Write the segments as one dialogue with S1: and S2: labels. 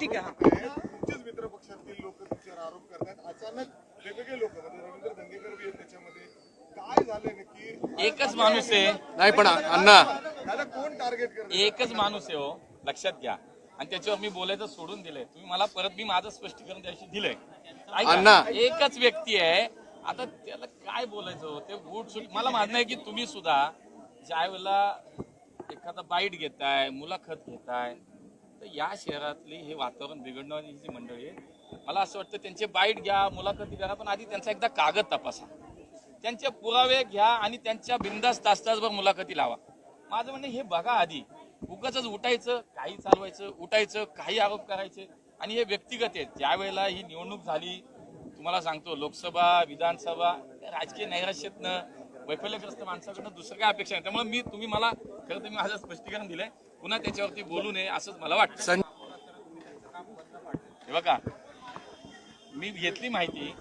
S1: ठीक आहे.
S2: तुमचेच मित्र पक्षातील लोक तुमच्यावर आरोप करतात अचानक वेगवेगळे लोक म्हणजे रवींद्र धंगेकर बी आहेत त्याच्यामध्ये. काय झालं नक्की?
S3: एकच माणूस आहे.
S4: नाही पण अण्णा.
S2: त्याला कोण टार्गेट करत
S3: एकच माणूस आहे हो. लक्षात घ्या. आणि त्याच्यावर मी बोलायचं सोडून दिलंय. तुम्ही मला परत मी माझं स्पष्टीकरण त्याशी दिलंय. ऐका,
S4: अण्णा.
S3: एकच व्यक्ती आहे. आता त्याला काय बोलायचं हो? ते बूट सूट मला मान्य आहे की तुम्ही सुद्धा ज्या वेळेला एखादा बाईट घेताय मुलाखत घेताय तर या शहरातली हे वातावरण बिघडणारी जी मंडळी आहे. मला असं वाटतं त्यांचे बाईट घ्या मुलाखती घ्या पण आधी त्यांचा एकदा कागद तपासा. त्यांचे पुरावे घ्या आणि त्यांच्या बिंदास तास तासभर मुलाखती लावा. माझं म्हणणं हे बघा आधी. उगाच उठायचं काही चालवायचं उठायचं काही आरोप करायचे. आणि हे व्यक्तिगत आहेत. ज्या वेळेला ही निवडणूक झाली तुम्हाला सांगतो लोकसभा विधानसभा या राजकीय नैराश्यातनं वैफल्यग्रस्त माणसाकडनं दुसरं काय अपेक्षा आहे त्यामुळे मी तुम्ही मला खरं तर मी माझं स्पष्टीकरण दिलंय. पुन्हा त्याच्यावरती बोलू नये असंच मला वाटतं. हे बघा मी घेतली माहिती.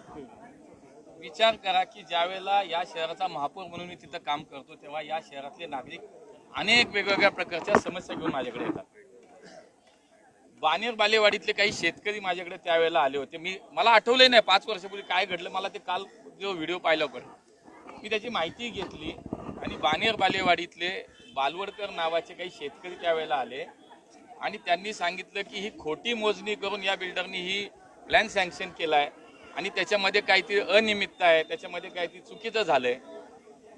S3: विचार करा की ज्या वेळेला या शहराचा महापौर म्हणून मी तिथं काम करतो तेव्हा या शहरातले नागरिक अनेक वेगवेगळ्या प्रकारच्या समस्या घेऊन माझ्याकडे येतात. बानेर बालेवाडीतले काही शेतकरी माझ्याकडे त्यावेळेला आले होते. मी मला आठवलंय नाही पाच वर्षापूर्वी काय घडलं मला ते काल जो व्हिडिओ पाहिला पण मी त्याची माहिती घेतली आणि बानेर बालेवाडीतले बालवडकर नावाचे काही शेतकरी त्यावेळेला आले. आणि त्यांनी सांगितलं की ही खोटी मोजणी करून या बिल्डरनी ही प्लॅन सँक्शन केलाय. आणि त्याच्यामध्ये काहीतरी अनियमितता आहे. त्याच्यामध्ये काहीतरी चुकीचं झालं आहे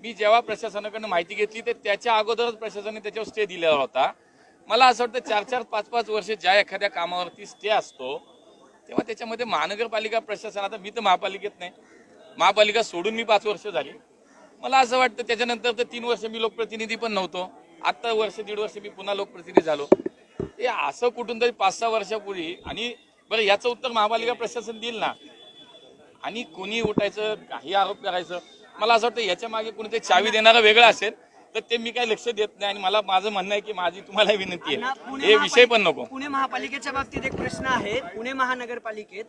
S3: मी जेव्हा प्रशासनाकडनं माहिती घेतली तर त्याच्या अगोदरच प्रशासनाने त्याच्यावर स्टे दिलेला होता. मला असं वाटतं चार चार पाच पाच वर्ष ज्या एखाद्या कामावरती स्टे असतो तेव्हा त्याच्यामध्ये महानगरपालिका प्रशासन आता मी तर महापालिकेत नाही. महापालिका सोडून मी पाच वर्ष झाली. मला असं वाटतं त्याच्यानंतर तर तीन वर्ष मी लोकप्रतिनिधी पण नव्हतो. आत्ता वर्ष दीड वर्ष मी पुन्हा लोकप्रतिनिधी झालो. हे असं कुठून तरी पाच सहा वर्षापूर्वी आणि बरं याचं उत्तर महापालिका प्रशासन देईल ना. आणि कोणी उठायचं काही आरोप करायचं मला असं वाटतं याच्या मागे कोणीतरी चावी देणारं वेगळं असेल तर ते मी काही लक्ष देत नाही आणि मला माझं म्हणणं आहे की माझी तुम्हाला विनंती आहे. हे विषय पण नको.
S1: पुणे महापालिकेच्या बाबतीत एक प्रश्न आहे. पुणे महानगरपालिकेत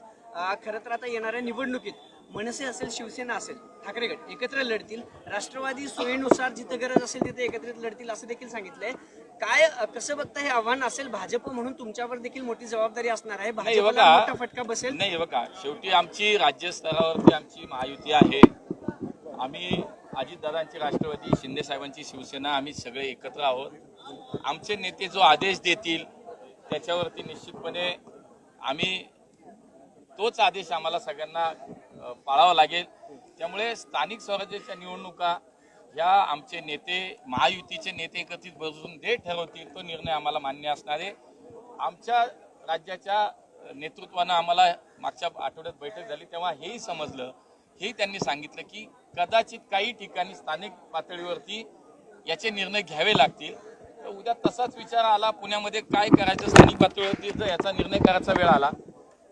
S1: खरं तर आता येणाऱ्या निवडणुकीत मनसे असेल शिवसेना असेल ठाकरे गट एकत्र लढतील. राष्ट्रवादी सोयीनुसार जिथं गरज असेल तिथे एकत्रित लढतील असं देखील सांगितलंय. काय कसं बघता हे आव्हान असेल भाजप म्हणून तुमच्यावर देखील मोठी जबाबदारी असणार आहे? भाजपला मोठा फटका बसेल?
S3: नाही बघा शेवटी आमची राज्य स्तरावरती आमची महायुती आहे. आम्ही अजितदादांची राष्ट्रवादी शिंदे साहेबांची शिवसेना आम्ही सगळे एकत्र आहोत. आमचे नेते जो आदेश देतील त्याच्यावरती निश्चितपणे आम्ही तोच आदेश आम्हाला सगळ्यांना पाळावा लागेल. त्यामुळे स्थानिक स्वराज्याच्या निवडणुका या आमचे नेते महायुतीचे नेते एकत्रित बसून जे ठरवतील तो निर्णय आम्हाला मान्य असणार आहे. आमच्या राज्याच्या नेतृत्वानं आम्हाला मागच्या आठवड्यात बैठक झाली तेव्हा हेही समजलं. हे त्यांनी सांगितलं की कदाचित काही ठिकाणी स्थानिक पातळीवरती याचे निर्णय घ्यावे लागतील. तर उद्या तसाच विचार आला पुण्यामध्ये काय करायचं स्थानिक पातळीवरती जर याचा निर्णय करायचा वेळ आला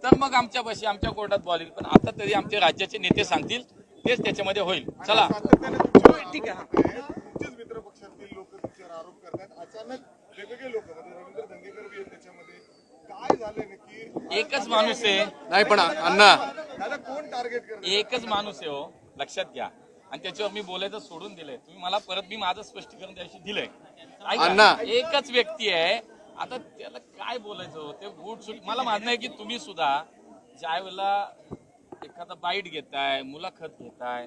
S3: तर मग आमच्या बशी आमच्या कोर्टात बॉलिंग पण आता तरी आमचे राज्याचे नेते सांगतील तेच त्याच्यामध्ये होईल. चला.
S2: तुमच्यावर
S1: ठीक आहे, हा.
S2: आरोप आहेत. तुमचेच मित्र पक्षातील लोक तुमच्यावर आरोप करतात अचानक वेगवेगळे लोक म्हणजे रवींद्र धंगेकर बी आहेत त्याच्यामध्ये. काय झालं नक्की?
S3: एकच माणूस आहे.
S4: नाही पण अण्णा.
S2: कोण टार्गेट करत
S3: एकच माणूस आहे हो. लक्षात घ्या. आणि त्याच्यावर मी बोलायचं सोडून दिलंय. तुम्ही मला परत मी माझं स्पष्टीकरण त्याशी दिलंय.
S4: अण्णा.
S3: एकच व्यक्ती आहे आता त्याला काय बोलायचं? ते बूट सूट मला मान्य आहे की तुम्ही सुद्धा ज्या वेळेला एखादा बाईट घेताय मुलाखत घेताय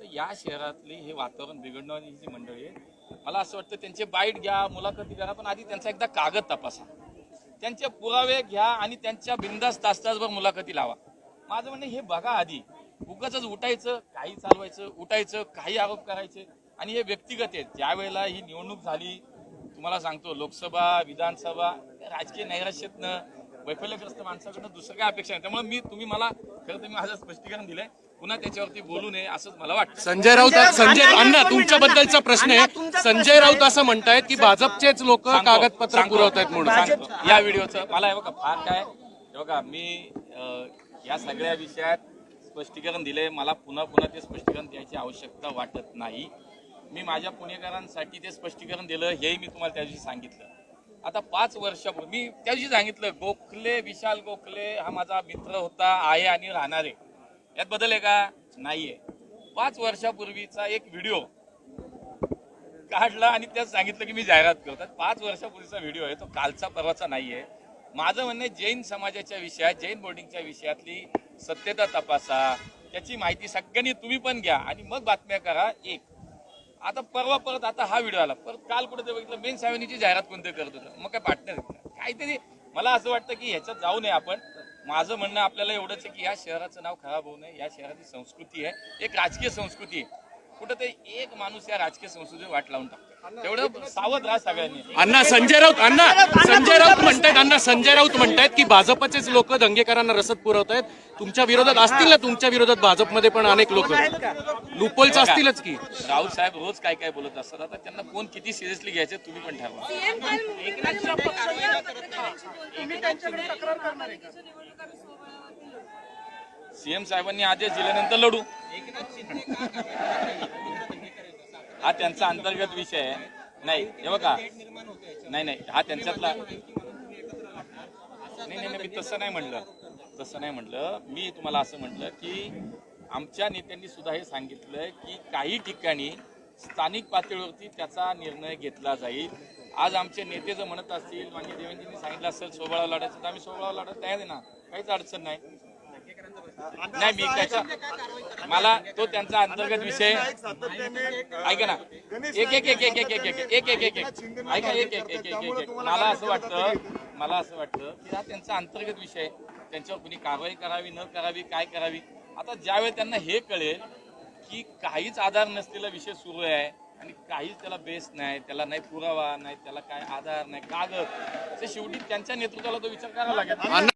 S3: तर या शहरातली हे वातावरण बिघडणारी जी मंडळी आहे मला असं वाटतं त्यांचे बाईट घ्या मुलाखती करा पण आधी त्यांचा एकदा कागद तपासा. त्यांचे पुरावे घ्या आणि त्यांच्या बिंदास तास तासभर मुलाखती लावा. माझं म्हणणं हे बघा आधी. उगाच उठायचं काही चालवायचं उठायचं काही आरोप करायचे. आणि हे व्यक्तिगत आहेत. ज्या वेळेला ही निवडणूक झाली तुम्हाला सांगतो लोकसभा विधानसभा राजकीय नैराश्यातनं वैफल्यग्रस्त माणसाकडनं दुसरं काय अपेक्षा नाही. त्यामुळे मी तुम्ही मला खरं तर मी माझं स्पष्टीकरण दिलंय. पुन्हा त्याच्यावरती बोलू नये असंच मला वाटतं.
S4: संजय राऊत संजय अण्णा तुमच्याबद्दलचा प्रश्न आहे. संजय
S1: प्रश्न
S4: राऊत. असं म्हणतायत की भाजपचेच लोक कागदपत्र
S3: सांगतो.
S4: पुरवतायत म्हणून.
S3: सांगतो. या व्हिडिओचं मला हे बघा फार काय हे बघा मी या सगळ्या विषयात स्पष्टीकरण दिले मला पुन्हा पुन्हा ते स्पष्टीकरण द्यायची आवश्यकता वाटत नाही. मी माझ्या पुणेकरांसाठी ते स्पष्टीकरण दिलं हेही मी तुम्हाला त्या दिवशी सांगितलं. आता पाच वर्षापूर्वी मी त्या दिवशी सांगितलं गोखले विशाल गोखले हा माझा मित्र होता आहे आणि राहणार. आहे यात बदल आहे का? नाहीये. पाच वर्षापूर्वीचा एक व्हिडिओ काढला आणि त्यात सांगितलं की मी जाहिरात करतात पाच वर्षापूर्वीचा व्हिडिओ आहे तो कालचा परवाचा नाहीये. माझं म्हणणं जैन समाजाच्या विषयात जैन बोर्डिंगच्या विषयातली सत्यता तपासा. त्याची माहिती सगळ्यांनी तुम्ही पण घ्या. आणि मग बातम्या करा. एक आता परवा परत आता हा व्हिडिओ आला. परत काल कुठे बघितलं मेन सावनीची जाहिरात कोणते करत होतं? मग काय पार्टनर काहीतरी मला असं वाटतं की ह्याच्यात जाऊ नये आपण. माझं म्हणणं आपल्याला एवढंच आहे की या शहराचं नाव खराब होऊ नये. या शहराची संस्कृती आहे एक राजकीय संस्कृती आहे. कुठं ते एक माणूस या राजकीय संस्कृतीवर वाट लावून टाकतो तेवढं सावध राहा सगळ्यांनी.
S4: अण्णा संजय राऊत अण्णा संजय राऊत म्हणतायत अण्णा संजय राऊत म्हणतायत की भाजपचेच लोक दंगेकरांना रसद पुरवत आहेत तुमच्या विरोधात असतील ना तुमच्या विरोधात भाजपमध्ये पण अनेक लोक. लुपोलच असतीलच की.
S3: राऊत साहेब रोज काय काय बोलत असतात आता त्यांना कोण किती सिरियसली घ्यायचे तुम्ही पण ठरवा.
S5: सीएम
S3: साहेबांनी आदेश दिल्यानंतर लढू. हा त्यांचा अंतर्गत विषय आहे. नाही हे बघा. नाही नाही हा त्यांच्यातला नाही नाही नाही, मी तसं नाही म्हणलं. तसं नाही म्हणलं. मी तुम्हाला असं म्हटलं की आमच्या नेत्यांनी सुद्धा हे सांगितलं की काही ठिकाणी स्थानिक पातळीवरती त्याचा निर्णय घेतला जाईल. आज आमचे नेते जर म्हणत असतील माननीय देवेंद्रजींनी सांगितलं असेल सोबळा लढायचं तर आम्ही सोबळा लढत तयार आहे ना? काहीच अडचण नाही. नाही मी त्याचा मला तो त्यांचा अंतर्गत विषय ऐका ना एक एक एक एक एक एक एक एक एक एक ऐका एक एक एक एक एक मला असं वाटतं मला असं वाटतं की हा त्यांचा अंतर्गत विषय आहे. त्यांच्यावर कुणी कारवाई करावी न करावी काय करावी आता ज्यावेळी त्यांना हे कळेल की काहीच आधार नसलेला विषय सुरू आहे आणि काहीच त्याला बेस नाही त्याला नाही पुरावा नाही त्याला काय आधार नाही कागद शेवटी त्यांच्या नेतृत्वाला तो विचार करावा लागेल